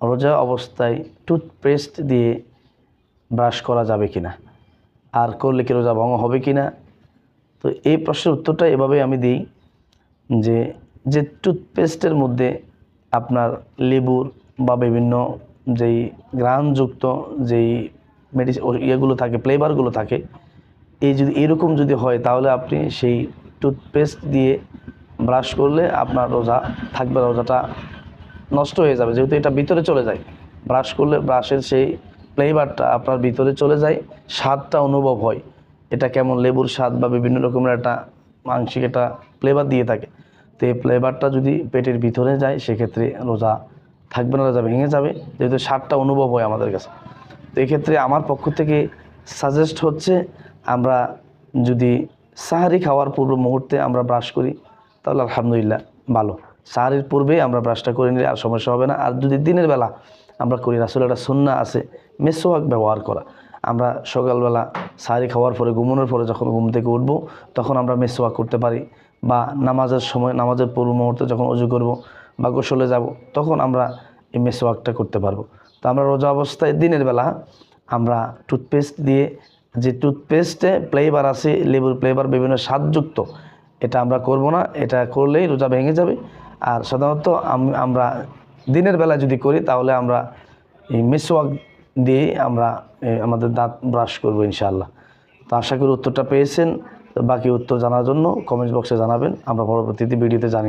রোজা অবস্থায় টুথপেস্ট দিয়ে ব্রাশ করা যাবে কি না আর করলে কি রোজা ভঙ্গ হবে কি না তো এই প্রশ্নের উত্তরটা এভাবে আমি দিই যে যে টুথপেস্টের মধ্যে আপনার লেবুর বা বিভিন্ন যেই গ্রানযুক্ত যেই মেডিসিন ইয়েগুলো থাকে, ফ্লেভারগুলো থাকে, এই যদি এরকম যদি হয়, তাহলে আপনি সেই টুথপেস্ট দিয়ে ব্রাশ করলে আপনার রোজা থাকবে রোজাটা নষ্ট হয়ে যাবে, যেহেতু এটা ভিতরে চলে যায়। ব্রাশ করলে ব্রাশের সেই ফ্লেভারটা আপনার ভিতরে চলে যায়, স্বাদটা অনুভব হয়। এটা কেমন লেবুর স্বাদ বা বিভিন্ন রকমের একটা মাংসিক একটা ফ্লেভার দিয়ে থাকে। তো এই ফ্লেভারটা যদি পেটের ভিতরে যায়, সেক্ষেত্রে রোজা থাকবে না, রোজা ভেঙে যাবে, যেহেতু স্বাদটা অনুভব হয় আমাদের কাছে। তো এক্ষেত্রে আমার পক্ষ থেকে সাজেস্ট হচ্ছে, আমরা যদি সাহারি খাওয়ার পূর্ব মুহূর্তে আমরা ব্রাশ করি, তাহলে আলহামদুলিল্লাহ ভালো। সাহারির পূর্বে আমরা ব্রাশটা করে নিলে আর সমস্যা হবে না। আর যদি দিনের বেলা আমরা করি আসলে একটা সুন্না আছে মেসোয়াক ব্যবহার করা। আমরা সকালবেলা সাহারি খাওয়ার পরে, ঘুমানোর পরে যখন ঘুম থেকে উঠবো, তখন আমরা মেসোয়াক করতে পারি। বা নামাজের সময়, নামাজের পূর্ব মুহূর্তে যখন অজু করব বা গোসলে যাব, তখন আমরা এই মেসোয়াকটা করতে পারব। তো আমরা রোজা অবস্থায় দিনের বেলা আমরা টুথপেস্ট দিয়ে, যে টুথপেস্টে ফ্লেভার আছে, লেবুর ফ্লেভার বিভিন্ন স্বাদযুক্ত, এটা আমরা করব না। এটা করলেই রোজা ভেঙে যাবে। আর সাধারণত আম- আমরা দিনের বেলা যদি করি, তাহলে আমরা এই মেসওয়াক দিয়ে আমরা আমাদের দাঁত ব্রাশ করব ইনশাআল্লাহ। তো আশা করি উত্তরটা পেয়েছেন। বাকি উত্তর জানার জন্য কমেন্ট বক্সে জানাবেন। আমরা পরবর্তীতে ভিডিওতে জানি